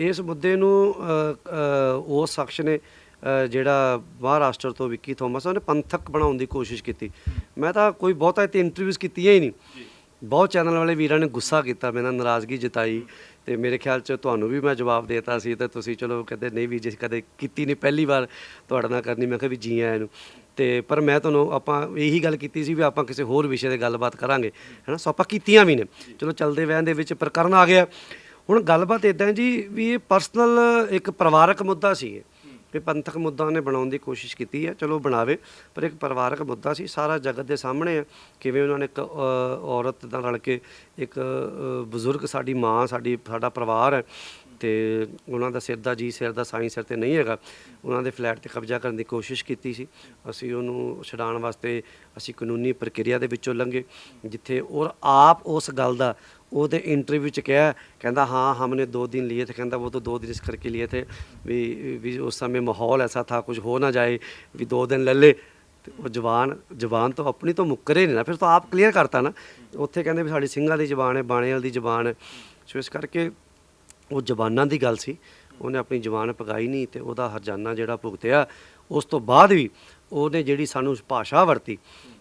ਇਸ ਮੁੱਦੇ ਨੂੰ ਉਸ ਸ਼ਖਸ ਨੇ ਜਿਹੜਾ ਮਹਾਰਾਸ਼ਟਰ ਤੋਂ ਵਿੱਕੀ ਥੋਮਸ ਉਹਨੇ ਪੰਥਕ ਬਣਾਉਣ ਦੀ ਕੋਸ਼ਿਸ਼ ਕੀਤੀ। ਮੈਂ ਤਾਂ ਕੋਈ ਬਹੁਤਾ ਇੱਥੇ ਇੰਟਰਵਿਊਜ਼ ਕੀਤੀਆਂ ਹੀ ਨਹੀਂ। ਬਹੁਤ ਚੈਨਲ ਵਾਲੇ ਵੀਰਾਂ ਨੇ ਗੁੱਸਾ ਕੀਤਾ ਮੇਰੇ ਨਾਲ ਨਾਰਾਜ਼ਗੀ ਜਤਾਈ ਤੇ ਮੇਰੇ ਖਿਆਲ ਚ ਤੁਹਾਨੂੰ ਵੀ ਮੈਂ ਜਵਾਬ ਦੇਤਾ ਸੀ ਤੇ ਤੁਸੀਂ ਚਲੋ ਕਹਿੰਦੇ ਨਹੀਂ ਵੀ ਜਿਸ ਕਦੇ ਕੀਤੀ ਨਹੀਂ ਪਹਿਲੀ ਵਾਰ ਤੁਹਾਡੇ ਨਾਲ ਕਰਨੀ ਮੈਂ ਕਿਹਾ ਵੀ ਜੀ ਆਇਆਂ ਨੂੰ। ਤੇ ਪਰ ਮੈਂ ਤੁਹਾਨੂੰ ਆਪਾਂ ਇਹੀ ਗੱਲ ਕੀਤੀ ਸੀ ਵੀ ਆਪਾਂ ਕਿਸੇ ਹੋਰ ਵਿਸ਼ੇ ਤੇ ਗੱਲਬਾਤ ਕਰਾਂਗੇ ਹੈਨਾ? ਸੋ ਆਪਾਂ ਕੀਤੀਆਂ ਵੀ ਨੇ। ਚਲੋ ਚੱਲਦੇ ਵਹਿਣ ਦੇ ਵਿੱਚ ਪ੍ਰਕਰਨ ਆ ਗਿਆ। ਹੁਣ ਗੱਲਬਾਤ ਇਦਾਂ ਜੀ ਵੀ ਇਹ ਪਰਸਨਲ ਇੱਕ ਪਰਿਵਾਰਕ ਮੁੱਦਾ ਸੀ ਇਹ। ਵੀ ਪੰਥਕ ਮੁੱਦਾ ਉਹਨੇ ਬਣਾਉਣ ਦੀ ਕੋਸ਼ਿਸ਼ ਕੀਤੀ ਹੈ, ਚਲੋ ਬਣਾਵੇ, ਪਰ ਇੱਕ ਪਰਿਵਾਰਕ ਮੁੱਦਾ ਸੀ, ਸਾਰਾ ਜਗਤ ਦੇ ਸਾਹਮਣੇ ਹੈ। ਕਿਵੇਂ ਉਹਨਾਂ ਨੇ ਇੱਕ ਔਰਤ ਨਾਲ ਰਲ ਕੇ ਇੱਕ ਬਜ਼ੁਰਗ ਸਾਡੀ ਮਾਂ, ਸਾਡੀ, ਸਾਡਾ ਪਰਿਵਾਰ ਹੈ, ਤੇ ਉਹਨਾਂ ਦਾ ਸਿਰ ਦਾ ਜੀ, ਸਿਰ ਦਾ ਸਾਈਂ ਸਿਰ ਤੇ ਨਹੀਂ ਹੈਗਾ। ਉਹਨਾਂ ਦੇ ਫਲੈਟ ਤੇ ਕਬਜ਼ਾ ਕਰਨ ਦੀ ਕੋਸ਼ਿਸ਼ ਕੀਤੀ ਸੀ। ਅਸੀਂ ਉਹਨੂੰ ਛਡਾਉਣ ਵਾਸਤੇ ਅਸੀਂ ਕਾਨੂੰਨੀ ਪ੍ਰਕਿਰਿਆ ਦੇ ਵਿੱਚੋਂ ਲੰਘੇ, ਜਿੱਥੇ ਔਰ ਆਪ ਉਸ ਗੱਲ ਦਾ ਉਹਦੇ ਇੰਟਰਵਿਊ ਚ ਕਿਹਾ ਕਹਿੰਦਾ हाँ हमने दो दिन लिए थे कहता वो तो दो दिन इस करके लिए थे भी भी उस समय माहौल ऐसा था कुछ हो ना जाए भी दो दिन ले ले ਤੇ ਉਹ ਜ਼ਬਾਨ ਜ਼ਬਾਨ ਤੋਂ ਆਪਣੀ ਤੋਂ ਮੁੱਕਰੇ ਨਹੀਂ ਨਾ ਫਿਰ ਤਾਂ ਆਪ ਕਲੀਅਰ ਕਰਤਾ ਨਾ ਉੱਥੇ ਕਹਿੰਦੇ ਵੀ ਸਾਡੀ ਸਿੰਘਾਂ ਦੀ ਜ਼ਬਾਨ ਹੈ ਬਾਣੇਵਾਲ ਦੀ ਜ਼ਬਾਨ ਹੈ ਸੋ ਇਸ ਕਰਕੇ ਉਹ ਜ਼ਬਾਨਾਂ ਦੀ ਗੱਲ ਸੀ ਉਹਨੇ ਆਪਣੀ ਜ਼ਬਾਨ ਪਗਾਈ ਨਹੀਂ ਤੇ ਉਹਦਾ ਹਰਜਾਨਾ ਜਿਹੜਾ ਭੁਗਤਿਆ ਉਸ ਤੋਂ ਬਾਅਦ ਵੀ ਉਹਨੇ ਜਿਹੜੀ ਸਾਨੂੰ ਭਾਸ਼ਾ ਵਰਤੀ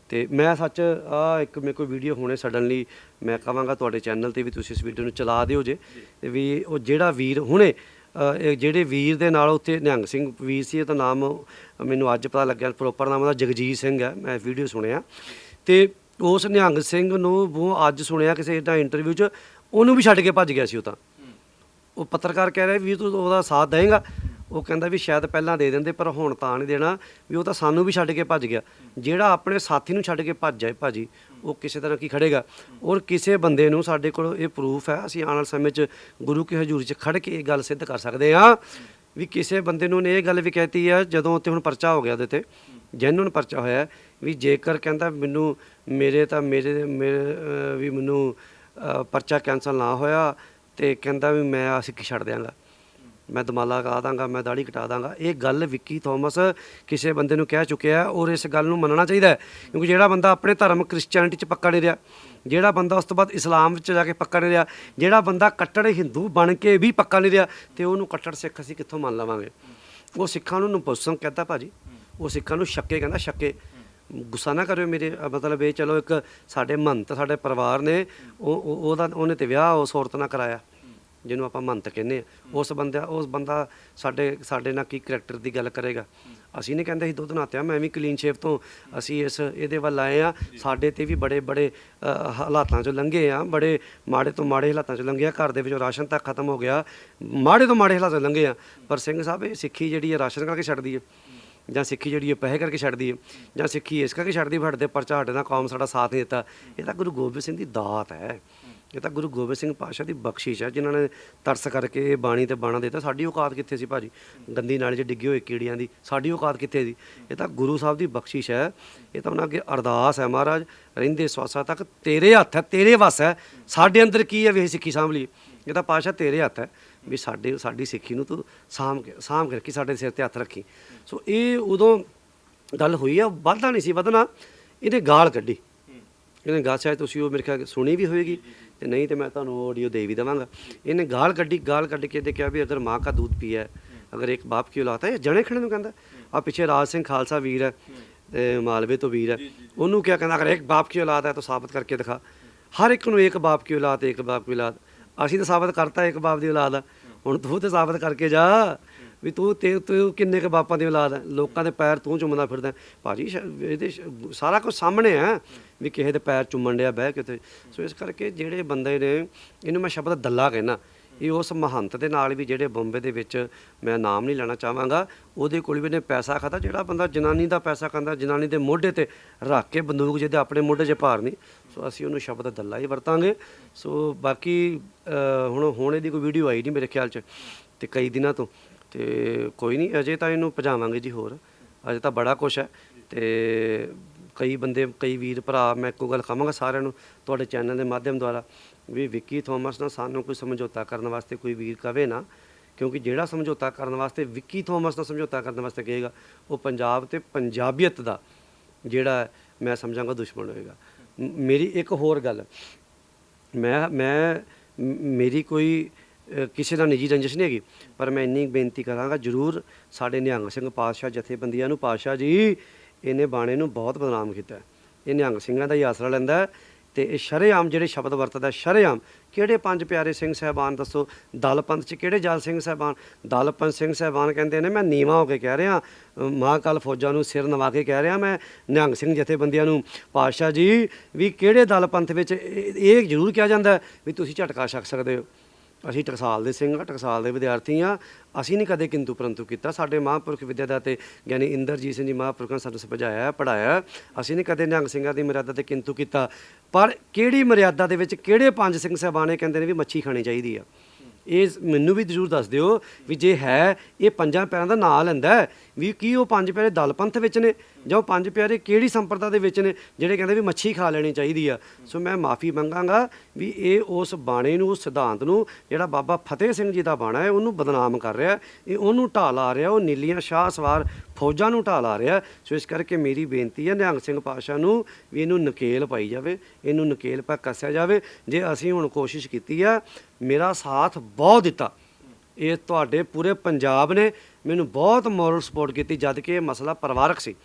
ਤੇ ਮੈਂ ਸੱਚ ਆ ਇੱਕ ਮੇਰੇ ਕੋਲ ਵੀਡੀਓ ਹੋਣੇ ਸਡਨਲੀ ਮੈਂ ਕਹਾਂਗਾ ਤੁਹਾਡੇ ਚੈਨਲ ਤੇ ਵੀ ਤੁਸੀਂ ਇਸ ਵੀਡੀਓ ਨੂੰ ਚਲਾ ਦਿਓ ਜੇ। ਤੇ ਵੀ ਉਹ ਜਿਹੜਾ ਵੀਰ ਹੁਣੇ ਅ, ਜਿਹੜੇ ਵੀਰ ਦੇ ਨਾਲ ਉੱਥੇ ਨਿਹੰਗ ਸਿੰਘ ਵੀਰ ਸੀ ਇਹਦਾ ਨਾਮ ਮੈਨੂੰ ਅੱਜ ਪਤਾ ਲੱਗਿਆ ਪ੍ਰੋਪਰ ਨਾਮ ਉਹਦਾ ਜਗਜੀਤ ਸਿੰਘ ਹੈ ਮੈਂ ਵੀਡੀਓ ਸੁਣਿਆ। ਤੇ ਉਸ ਨਿਹੰਗ ਸਿੰਘ ਨੂੰ ਉਹ ਅੱਜ ਸੁਣਿਆ ਕਿਸੇ ਇਦਾਂ ਇੰਟਰਵਿਊ 'ਚ ਉਹਨੂੰ ਵੀ ਛੱਡ ਕੇ ਭੱਜ ਗਿਆ ਸੀ ਉਹ ਤਾਂ। ਉਹ ਪੱਤਰਕਾਰ ਕਹਿ ਰਿਹਾ ਵੀ ਤੂੰ ਉਹਦਾ ਸਾਥ ਦੇਂਗਾ ਉਹ ਕਹਿੰਦਾ ਵੀ ਸ਼ਾਇਦ ਪਹਿਲਾਂ ਦੇ ਦਿੰਦੇ ਪਰ ਹੁਣ ਤਾਂ ਨਹੀਂ ਦੇਣਾ ਵੀ ਉਹ ਤਾਂ ਸਾਨੂੰ ਵੀ ਛੱਡ ਕੇ ਭੱਜ ਗਿਆ। ਜਿਹੜਾ ਆਪਣੇ ਸਾਥੀ ਨੂੰ ਛੱਡ ਕੇ ਭੱਜ ਜਾਏ ਭਾਜੀ ਉਹ ਕਿਸੇ ਤਰ੍ਹਾਂ ਕੀ ਖੜੇਗਾ? ਔਰ ਕਿਸੇ ਬੰਦੇ ਨੂੰ ਸਾਡੇ ਕੋਲ ਇਹ ਪ੍ਰੂਫ ਹੈ ਅਸੀਂ ਆਉਣ ਵਾਲੇ ਸਮੇਂ 'ਚ ਗੁਰੂ ਕੀ ਹਜ਼ੂਰੀ 'ਚ ਖੜ ਕੇ ਇਹ ਗੱਲ ਸਿੱਧ ਕਰ ਸਕਦੇ ਹਾਂ ਵੀ ਕਿਸੇ ਬੰਦੇ ਨੂੰ ਨੇ ਇਹ ਗੱਲ ਵੀ ਕਹਿਤੀ ਆ ਜਦੋਂ ਉੱਤੇ ਹੁਣ ਪਰਚਾ ਹੋ ਗਿਆ ਉਹਦੇ ਤੇ ਜੈਨੂਨ ਪਰਚਾ ਹੋਇਆ ਵੀ ਜੇਕਰ ਕਹਿੰਦਾ ਮੈਨੂੰ ਮੇਰੇ ਤਾਂ ਮੇਰੇ ਮੇਰੇ, ਵੀ ਮੈਨੂੰ ਪਰਚਾ ਕੈਂਸਲ ਨਾ ਹੋਇਆ ਤੇ ਕਹਿੰਦਾ ਵੀ ਮੈਂ ਅਸੀਂ ਕੀ ਛੱਡ ਦਿਆਂਗਾ। ਮੈਂ ਦਮਾਲਾ ਕਰਾ ਦਾਂਗਾ, ਮੈਂ ਦਾੜੀ ਕਟਾ ਦਾਂਗਾ। ਇਹ ਗੱਲ ਵਿੱਕੀ ਥੋਮਸ ਕਿਸੇ ਬੰਦੇ ਨੂੰ ਕਹਿ ਚੁੱਕਿਆ ਔਰ ਇਸ ਗੱਲ ਨੂੰ ਮੰਨਣਾ ਚਾਹੀਦਾ ਕਿਉਂਕਿ ਜਿਹੜਾ ਬੰਦਾ ਆਪਣੇ ਧਰਮ ਕ੍ਰਿਸਚੀਅਨਿਟੀ 'ਚ ਪੱਕਾ ਨਹੀਂ ਰਿਹਾ, ਜਿਹੜਾ ਬੰਦਾ ਉਸ ਤੋਂ ਬਾਅਦ ਇਸਲਾਮ ਵਿੱਚ ਜਾ ਕੇ ਪੱਕਾ ਨਹੀਂ ਰਿਹਾ, ਜਿਹੜਾ ਬੰਦਾ ਕੱਟੜ ਹਿੰਦੂ ਬਣ ਕੇ ਵੀ ਪੱਕਾ ਨਹੀਂ ਰਿਹਾ, ਤੇ ਉਹਨੂੰ ਕੱਟੜ ਸਿੱਖ ਅਸੀਂ ਕਿੱਥੋਂ ਮੰਨ ਲਵਾਂਗੇ? ਉਹ ਸਿੱਖਾਂ ਨੂੰ ਨਪੁੰਸਕ ਕਹਿੰਦਾ ਭਾਜੀ। ਉਹ ਸਿੱਖਾਂ ਨੂੰ ਸ਼ੱਕੇ ਕਹਿੰਦਾ, ਸ਼ੱਕੇ। ਗੁੱਸਾ ਨਾ ਕਰਿਓ ਮੇਰੇ, ਮਤਲਬ ਇਹ ਚਲੋ ਇੱਕ ਸਾਡੇ ਮੰਤ ਸਾਡੇ ਪਰਿਵਾਰ ਨੇ, ਉਹ ਉਹ- ਉਹਦਾ ਉਹਨੇ ਤੇ ਵਿਆਹ ਉਸ ਔਰਤ ਨਾਲ ਕਰਾਇਆ। ਜਿਹਨੂੰ ਆਪਾਂ ਮੰਤ ਕਹਿੰਦੇ ਆ। ਉਸ ਬੰਦਾ ਉਸ ਬੰਦਾ ਸਾਡੇ ਸਾਡੇ ਨਾਲ ਕੀ ਕਰੈਕਟਰ ਦੀ ਗੱਲ ਕਰੇਗਾ? ਅਸੀਂ ਨਹੀਂ ਕਹਿੰਦੇ ਅਸੀਂ ਦੁੱਧ ਨਾਤਿਆ ਮੈਂ ਵੀ ਕਲੀਨ ਸ਼ੇਪ ਤੋਂ ਅਸੀਂ ਇਸ ਇਹਦੇ ਵੱਲ ਆਏ ਆ ਸਾਡੇ ਤੇ ਵੀ ਬੜੇ ਬੜੇ ਹਾਲਾਤਾਂ ਚੋਂ ਲੰਘੇ ਆ ਬੜੇ ਮਾੜੇ ਤੋਂ ਮਾੜੇ ਹਾਲਾਤਾਂ ਚੋਂ ਲੰਘੇ ਆ ਘਰ ਦੇ ਵਿੱਚੋਂ ਰਾਸ਼ਨ ਤੱਕ ਖਤਮ ਹੋ ਗਿਆ। ਮਾੜੇ ਤੋਂ ਮਾੜੇ ਹਾਲਾਤਾਂ ਚੋਂ ਲੰਘੇ ਆ ਪਰ ਸਿੰਘ ਸਾਹਿਬ, ਇਹ ਸਿੱਖੀ ਜਿਹੜੀ ਹੈ ਰਾਸ਼ਨ ਕਰਕੇ ਛੱਡਦੀ ਹੈ। ਜਾਂ ਸਿੱਖੀ ਜਿਹੜੀ ਹੈ ਪੈਸੇ ਕਰਕੇ ਛੱਡਦੀ ਹੈ। ਜਾਂ ਸਿੱਖੀ ਇਸ ਕਰਕੇ ਛੱਡਦੀ ਫੜਦੇ ਪਰਚਾ ਹਟੇ ਦਾ ਕੌਮ ਸਾਡਾ ਸਾਥ ਨਹੀਂ ਦਿੱਤਾ। ਇਹ ਤਾਂ ਗੁਰੂ ਗੋਬਿੰਦ ਸਿੰਘ ਦੀ ਦਾਤ ਹੈ। ਇਹ ਤਾਂ ਗੁਰੂ ਗੋਬਿੰਦ ਸਿੰਘ ਪਾਤਸ਼ਾਹ ਦੀ ਬਖਸ਼ਿਸ਼ ਹੈ ਜਿਨ੍ਹਾਂ ਨੇ ਤਰਸ ਕਰਕੇ ਇਹ ਬਾਣੀ ਤੇ ਬਾਣਾ ਦਿੱਤਾ। ਸਾਡੀ ਔਕਾਤ ਕਿੱਥੇ ਸੀ ਭਾਜੀ? ਗੰਦੀ ਨਾਲੇ 'ਚ ਡਿੱਗੇ ਹੋਏ ਕੀੜੀਆਂ ਦੀ। ਸਾਡੀ ਔਕਾਤ ਕਿੱਥੇ ਸੀ? ਇਹ ਤਾਂ ਗੁਰੂ ਸਾਹਿਬ ਦੀ ਬਖਸ਼ਿਸ਼ ਹੈ। ਇਹ ਤਾਂ ਉਹਨਾਂ ਅੱਗੇ ਅਰਦਾਸ ਹੈ ਮਹਾਰਾਜ, ਰਹਿੰਦੇ ਸਵਾਸਾ ਤੱਕ ਤੇਰੇ ਹੱਥ ਹੈ, ਤੇਰੇ ਵਸ ਹੈ। ਸਾਡੇ ਅੰਦਰ ਕੀ ਹੈ ਵੀ ਅਸੀਂ ਸਿੱਖੀ ਸਾਂਭ ਲਈ ਇਹ ਤਾਂ ਪਾਤਸ਼ਾਹ ਤੇਰੇ ਹੱਥ ਹੈ ਵੀ ਸਾਡੇ, ਸਾਡੀ ਸਿੱਖੀ ਨੂੰ ਤੂੰ ਸਾਂਭ ਕੇ ਸਾਂਭ ਕੇ ਸਾਡੇ ਸਿਰ ਤੇ ਹੱਥ ਰੱਖੀ। ਸੋ ਇਹ ਉਦੋਂ ਗੱਲ ਹੋਈ ਆ ਵਾਧਾ ਨਹੀਂ ਸੀ, ਵਧਣਾ। ਇਹਨੇ ਗਾਲ ਕੱਢੀ। ਇਹਨੇ ਗਾਲ ਸ਼ਾਇਦ ਤੁਸੀਂ ਉਹ ਮੇਰੇ ਖਿਆਲ ਸੁਣੀ ਵੀ ਹੋਏਗੀ। ਤੇ ਨਹੀਂ ਤੇ ਮੈਂ ਤੁਹਾਨੂੰ ਆਡੀਓ ਦੇ ਵੀ ਦਵਾਂਗਾ। ਇਹਨੇ ਗਾਲ ਕੱਢੀ ਗਾਲ ਕੱਢ ਕੇ ਇਹਨੇ ਕਿਹਾ ਵੀ ਅਗਰ ਮਾਂ ਦਾ ਦੁੱਧ ਪਿਆ ਹੈ ਅਗਰ ਇੱਕ ਬਾਪ ਕੀ ਔਲਾਦ ਹੈ? ਜਣੇ ਖੜੇ ਨੂੰ ਕਹਿੰਦਾ ਆ ਪਿੱਛੇ ਰਾਜ ਸਿੰਘ ਖਾਲਸਾ ਵੀਰ ਹੈ ਤੇ ਮਾਲਵੇ ਤੋਂ ਵੀਰ ਹੈ। ਉਹਨੂੰ ਕਿਹਾ ਕਹਿੰਦਾ ਅਗਰ ਇੱਕ ਬਾਪ ਕੀ ਔਲਾਦ ਹੈ ਤਾਂ ਸਾਬਤ ਕਰਕੇ ਦਿਖਾ। ਹਰ ਇੱਕ ਨੂੰ ਇੱਕ ਬਾਪ ਕੀ ਔਲਾਦ ਇੱਕ ਬਾਪ ਕੀ ਔਲਾਦ ਅਸੀਂ ਤਾਂ ਸਾਬਤ ਕਰਤਾ ਇੱਕ ਬਾਪ ਦੀ ਔਲਾਦ ਆ। ਹੁਣ ਤੂੰ ਤੇ ਸਾਬਤ ਕਰਕੇ ਜਾ। ਵੀ ਤੂੰ ਤੇ ਤੂੰ ਕਿੰਨੇ ਕੁ ਬਾਪਾਂ ਦੀ ਔਲਾਦ ਹੈ? ਲੋਕਾਂ ਦੇ ਪੈਰ ਤੂੰ ਚੁੰਮਦਾ ਫਿਰਦਾ ਹੈ। ਭਾਜੀ ਸ਼- ਇਹਦੇ ਸ਼- ਸਾਰਾ ਕੁਝ ਸਾਹਮਣੇ ਹੈ ਵੀ ਕਿਸੇ ਦੇ ਪੈਰ ਚੁੰਮਣ ਡਿਆ ਬਹਿ ਕੇ ਤੇ। ਸੋ ਇਸ ਕਰਕੇ ਜਿਹੜੇ ਬੰਦੇ ਨੇ ਇਹਨੂੰ ਮੈਂ ਸ਼ਬਦ ਦੱਲਾ ਕਹਿੰਦਾ। ਇਹ ਉਸ ਮਹੰਤ ਦੇ ਨਾਲ ਵੀ ਜਿਹੜੇ ਬੰਬੇ ਦੇ ਵਿੱਚ ਮੈਂ ਨਾਮ ਨਹੀਂ ਲੈਣਾ ਚਾਹਾਂਗਾ ਉਹਦੇ ਕੋਲ ਵੀ ਇਹਨੇ ਪੈਸਾ ਖਾਦਾ ਜਿਹੜਾ ਬੰਦਾ ਜਨਾਨੀ ਦਾ ਪੈਸਾ ਖਾਂਦਾ ਜਨਾਨੀ ਦੇ ਮੋਢੇ ਤੇ ਰੱਖ ਕੇ ਬੰਦੂਕ ਜਿਹਦੇ ਆਪਣੇ ਮੋਢੇ 'ਚ ਭਾਰ ਨਹੀਂ ਸੋ ਅਸੀਂ ਉਹਨੂੰ ਸ਼ਬਦ ਦੱਲਾ ਹੀ ਵਰਤਾਂਗੇ। ਸੋ ਬਾਕੀ ਅ, ਹੁਣ ਹੁਣ ਇਹਦੀ ਕੋਈ ਵੀਡੀਓ ਆਈ ਨਹੀਂ ਮੇਰੇ ਖਿਆਲ 'ਚ ਤੇ ਕਈ ਦਿਨਾਂ ਤੋਂ। ਤੇ ਕੋਈ ਨਹੀਂ, ਅਜੇ ਤਾਂ ਇਹਨੂੰ ਭਜਾਵਾਂਗੇ ਜੀ ਹੋਰ। ਅਜੇ ਤਾਂ ਬੜਾ ਕੁਛ ਹੈ ਤੇ ਕਈ ਬੰਦੇ, ਕਈ ਵੀਰ ਭਰਾ, ਮੈਂ ਇੱਕੋ ਗੱਲ ਕਹਾਂਗਾ ਸਾਰਿਆਂ ਨੂੰ ਤੁਹਾਡੇ ਚੈਨਲ ਦੇ ਮਾਧਿਅਮ ਦੁਆਰਾ ਵੀ ਵਿੱਕੀ ਥੋਮਸ ਨਾਲ ਸਾਨੂੰ ਕੋਈ ਸਮਝੌਤਾ ਕਰਨ ਵਾਸਤੇ ਕੋਈ ਵੀਰ ਕਵੇ ਨਾ, ਕਿਉਂਕਿ ਜਿਹੜਾ ਸਮਝੌਤਾ ਕਰਨ ਵਾਸਤੇ ਵਿੱਕੀ ਥੋਮਸ ਨਾਲ ਸਮਝੌਤਾ ਕਰਨ ਵਾਸਤੇ ਕਹੇਗਾ, ਉਹ ਪੰਜਾਬ ਤੇ ਪੰਜਾਬੀਅਤ ਦਾ ਜਿਹੜਾ ਮੈਂ ਸਮਝਾਂਗਾ ਦੁਸ਼ਮਣ ਹੋਏਗਾ। ਮੇਰੀ ਇੱਕ ਹੋਰ ਗੱਲ ਮੈਂ ਮੈਂ, ਮੇਰੀ ਕੋਈ ਕਿਸੇ ਦਾ ਨਿੱਜੀ ਰੰਜਿਸ਼ ਨਹੀਂ ਹੈਗੀ, ਪਰ ਮੈਂ ਇੰਨੀ ਬੇਨਤੀ ਕਰਾਂਗਾ ਜਰੂਰ ਸਾਡੇ ਨਿਹੰਗ ਸਿੰਘ ਪਾਤਸ਼ਾਹ ਜਥੇਬੰਦੀਆਂ ਨੂੰ, ਪਾਤਸ਼ਾਹ ਜੀ, ਇਹਨੇ ਬਾਣੇ ਨੂੰ ਬਹੁਤ ਬਦਨਾਮ ਕੀਤਾ। ਇਹ ਨਿਹੰਗ ਸਿੰਘਾਂ ਦਾ ਹੀ ਆਸਰਾ ਲੈਂਦਾ ਹੈ ਤੇ ਇਹ ਸ਼ਰੇਆਮ ਜਿਹੜੇ ਸ਼ਬਦ ਵਰਤਦਾ ਸ਼ਰੇਆਮ, ਕਿਹੜੇ ਪੰਜ ਪਿਆਰੇ ਸਿੰਘ ਸਹਿਬਾਨ ਦੱਸੋ? ਦਲ ਪੰਥ ਚ ਕਿਹੜੇ ਜਲ ਸਿੰਘ ਸਹਿਬਾਨ? ਦਲ ਪੰਥ ਸਿੰਘ ਸਹਿਬਾਨ ਕਹਿੰਦੇ ਨੇ, ਮੈਂ ਨੀਵਾ ਹੋ ਕੇ ਕਹਿ ਰਿਹਾ ਮਹਾਕਾਲ ਫੌਜਾਂ ਨੂੰ ਸਿਰ ਨਵਾ ਕੇ ਕਹਿ ਰਿਹਾ ਮੈਂ, ਨਿਹੰਗ ਸਿੰਘ ਜਥੇਬੰਦੀਆਂ ਨੂੰ, ਪਾਤਸ਼ਾਹ ਜੀ, ਵੀ ਕਿਹੜੇ ਦਲ ਪੰਥ ਵਿੱਚ ਇਹ ਇਹ ਜ਼ਰੂਰ ਕਿਹਾ ਜਾਂਦਾ ਵੀ ਤੁਸੀਂ ਝਟਕਾ ਛਕ ਸਕਦੇ ਹੋ। ਅਸੀਂ ਟਕਸਾਲ ਦੇ ਸਿੰਘ ਆ ਟਕਸਾਲ ਦੇ ਵਿਦਿਆਰਥੀ ਆ। ਅਸੀਂ ਨਹੀਂ ਕਦੇ ਕਿੰਤੂ ਪਰੰਤੂ ਕੀਤਾ। ਸਾਡੇ ਮਹਾਂਪੁਰਖ ਵਿਦਿਆ ਤੇ ਗਿਆਨੀ ਇੰਦਰਜੀਤ ਸਿੰਘ ਜੀ ਮਹਾਂਪੁਰਖਾਂ ਨੇ ਸਾਨੂੰ ਸਮਝਾਇਆ ਪੜਾਇਆ ਅਸੀਂ ਨਹੀਂ ਕਦੇ ਨਿਹੰਗ ਸਿੰਘਾਂ ਦੀ ਮਰਿਆਦਾ ਤੇ ਕਿੰਤੂ ਕੀਤਾ। ਪਰ ਕਿਹੜੀ ਮਰਿਆਦਾ ਦੇ ਵਿੱਚ ਕਿਹੜੇ ਪੰਜ ਸਿੰਘ ਸਾਹਿਬਾਨੇ ਕਹਿੰਦੇ ਨੇ ਵੀ ਮੱਛੀ ਖਾਣੀ ਚਾਹੀਦੀ ਆ? ਇਹ ਮੈਨੂੰ ਵੀ ਜ਼ਰੂਰ ਦੱਸ ਦਿਓ ਵੀ ਜੇ ਹੈ, ਇਹ ਪੰਜਾਂ ਪੈਰਾਂ ਦਾ ਨਾਂ ਲੈਂਦਾ ਵੀ ਕੀ ਉਹ ਪੰਜ ਪੈਰੇ ਦਲ ਪੰਥ ਵਿੱਚ ਨੇ? ਜਾਂ ਉਹ ਪੰਜ ਪਿਆਰੇ ਕਿਹੜੀ ਸੰਪਰਦਾ ਦੇ ਵਿੱਚ ਨੇ ਜਿਹੜੇ ਕਹਿੰਦੇ ਵੀ ਮੱਛੀ ਖਾ ਲੈਣੀ ਚਾਹੀਦੀ ਆ? ਸੋ ਮੈਂ ਮਾਫੀ ਮੰਗਾਂਗਾ ਵੀ ਇਹ ਉਸ ਬਾਣੇ ਨੂੰ ਉਸ ਸਿਧਾਂਤ ਨੂੰ ਜਿਹੜਾ ਬਾਬਾ ਫਤਿਹ ਸਿੰਘ ਜੀ ਦਾ ਬਾਣਾ ਹੈ, ਉਹਨੂੰ ਬਦਨਾਮ ਕਰ ਰਿਹਾ। ਇਹ ਉਹਨੂੰ ਢਾਹ ਲਾ ਰਿਹਾ, ਉਹ ਨੀਲੀਆਂ ਸ਼ਾਹ ਸਵਾਰ ਫੌਜਾਂ ਨੂੰ ਢਾਲ ਆ ਰਿਹਾ। ਸੋ ਇਸ ਕਰਕੇ ਮੇਰੀ ਬੇਨਤੀ ਹੈ ਨਿਹੰਗ ਸਿੰਘ ਪਾਸ਼ਾ ਨੂੰ ਵੀ ਇਹਨੂੰ ਨਕੇਲ ਪਾਈ ਜਾਵੇ, ਇਹਨੂੰ ਨਕੇਲ ਪਾ ਕੱਸਿਆ ਜਾਵੇ। ਜੇ ਅਸੀਂ ਹੁਣ ਕੋਸ਼ਿਸ਼ ਕੀਤੀ ਆ, ਮੇਰਾ ਸਾਥ ਬਹੁਤ ਦਿੱਤਾ। ਇਹ ਤੁਹਾਡੇ ਪੂਰੇ ਪੰਜਾਬ ਨੇ ਮੈਨੂੰ ਬਹੁਤ ਮੋਰਲ ਸਪੋਰਟ ਕੀਤੀ, ਜਦ ਕਿ ਇਹ ਮਸਲਾ ਪਰਿਵਾਰਕ ਸੀ।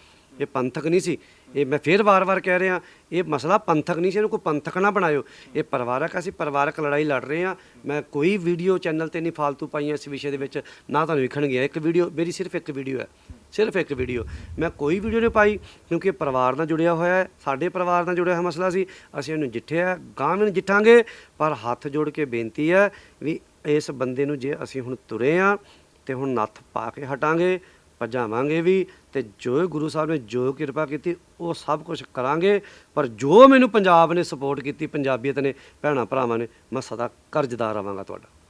ਇਹ ਪੰਥਕ ਨਹੀਂ ਸੀ। ਇਹ ਮੈਂ ਫੇਰ ਵਾਰ-ਵਾਰ ਕਹਿ ਰਿਹਾ, ਇਹ ਮਸਲਾ ਪੰਥਕ ਨਹੀਂ ਸੀ, ਇਹਨੂੰ ਕੋਈ ਪੰਥਕ ਨਾ ਬਣਾਇਓ। ਇਹ ਪਰਿਵਾਰਕ ਅਸੀਂ ਪਰਿਵਾਰਕ ਲੜਾਈ ਲੜ ਰਹੇ ਹਾਂ ਮੈਂ ਕੋਈ ਵੀਡੀਓ ਚੈਨਲ ਤੇ ਨਹੀਂ ਫालतू ਪਾਈਆਂ ਇਸ ਵਿਸ਼ੇ ਦੇ ਵਿੱਚ, ਨਾ ਤੁਹਾਨੂੰ ਵਿਖਣ ਇੱਕ ਵੀਡੀਓ, ਮੇਰੀ ਸਿਰਫ ਇੱਕ ਵੀਡੀਓ ਹੈ, ਸਿਰਫ ਇੱਕ ਵੀਡੀਓ। ਮੈਂ ਕੋਈ ਵੀਡੀਓ ਨਹੀਂ ਪਾਈ, ਕਿਉਂਕਿ ਇਹ ਪਰਿਵਾਰ ਨਾਲ ਜੁੜਿਆ ਹੋਇਆ ਹੈ, ਸਾਡੇ ਪਰਿਵਾਰ ਨਾਲ ਜੁੜਿਆ ਹੋਇਆ ਮਸਲਾ ਸੀ। ਅਸੀਂ ਇਹਨੂੰ ਜਿੱਠਿਆ ਗਾਂ ਵੀ ਜਿੱਠਾਂਗੇ, ਪਰ ਹੱਥ ਜੋੜ ਕੇ ਬੇਨਤੀ ਹੈ ਵੀ ਇਸ ਬੰਦੇ ਨੂੰ ਜੇ ਅਸੀਂ ਹੁਣ ਤੁਰੇ ਆ, ਤੇ ਹੁਣ ਨੱਥ ਪਾ ਕੇ ਹਟਾਂਗੇ ਭਜਾਵਾਂਗੇ ਵੀ ਤੇ ਜੋ ਗੁਰੂ ਸਾਹਿਬ ਨੇ ਜੋ ਕਿਰਪਾ ਕੀਤੀ, ਉਹ ਸਭ ਕੁਝ ਕਰਾਂਗੇ। ਪਰ ਜੋ ਮੈਨੂੰ ਪੰਜਾਬ ਨੇ ਸਪੋਰਟ ਕੀਤੀ, ਪੰਜਾਬੀਅਤ ਨੇ, ਭੈਣਾਂ, ਭਰਾਵਾਂ ਨੇ, ਮੈਂ ਸਦਾ ਕਰਜ਼ਦਾਰ ਰਵਾਂਗਾ ਤੁਹਾਡਾ।